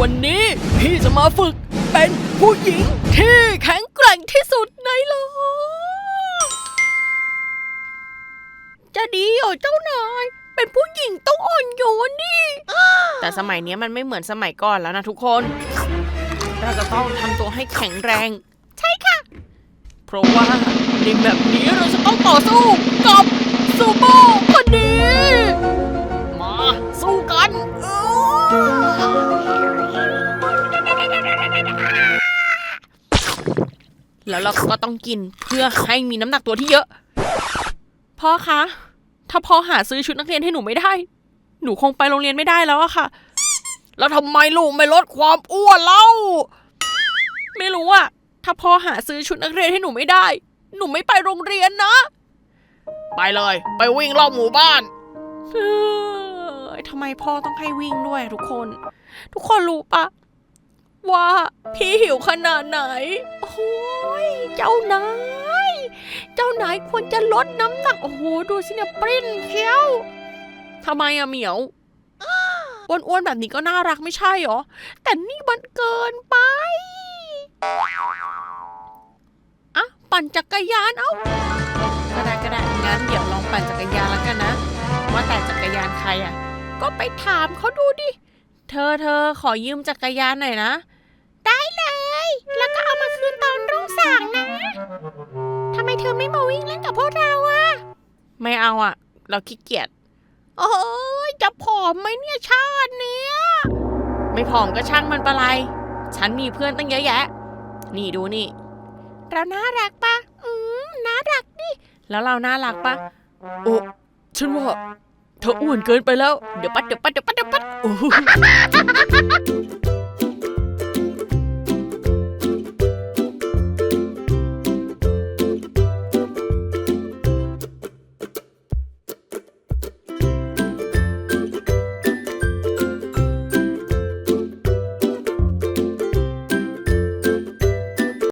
วันนี้พี่จะมาฝึกเป็นผู้หญิงที่แข็งแกร่งที่สุดในโลก จะดีเหรอเจ้านาย เป็นผู้หญิงต้องอ่อนโยนดิแต่สมัยนี้มันไม่เหมือนสมัยก่อนแล้วนะทุกคน เราจะต้องทำตัวให้แข็งแรง ใช่ค่ะ เพราะว่าในแบบนี้เราจะต้องต่อสู้กับซูโม่คนนี้ แล้วเราก็ต้องกินเพื่อให้มีน้ำหนักตัวที่เยอะ พ่อคะ ถ้าพ่อหาซื้อชุดนักเรียนให้หนูไม่ได้ หนูคงไปโรงเรียนไม่ได้แล้วอะค่ะ แล้วทำไมลูกไม่ลดความอ้วนเล่า ไม่รู้อะถ้าพ่อหาซื้อชุดนักเรียนให้หนูไม่ได้ หนูไม่ไปโรงเรียนนะ ไปเลย ไปวิ่งรอบหมู่บ้านเฮ้ยทำไมพ่อต้องให้วิ่งด้วยทุกคน ทุกคนรู้ปะว่าพี่หิวขนาดไหนโอ้ ยเจ้านาย เจ้านายควรจะลดน้ำหนัก โอ้โห ดูสิเนี่ยปริ้นเคี้ยวทำไมอะเหมียวอ้วนๆแบบนี้ก็น่ารักไม่ใช่หรอ แต่นี่มันเกินไปอะปั่นจักรยานเอาก็ได้ก็ได้งั้นเดี๋ยวลองปั่นจักรยานแล้วกันนะ ว่าแต่จักรยานใครอะก็ไปถามเขาดูดิ เธอเธอขอยืมจักรยานหน่อยนะ ได้เลย แล้วก็เอามาคืนตอนรุ่งสางนะ ทำไมเธอไม่มาวิ่งเล่นกับพวกเราอะไม่เอาอะเราขี้เกียจ โอ้ยจะผอมไหมเนี่ยชาติเนี้ย ไม่ผอมก็ช่างมันปะไร ฉันมีเพื่อนตั้งเยอะแยะ นี่ดูนี่ เราน่ารักปะอืมน่ารักดิ แล้วเราน่ารักปะโอ้ฉันว่าเธออ้วนเกินไปแล้ว เดี๋ยวปัดเดี๋ยวปัดเดี๋ยวปัดเดี๋ยวปัดโอ้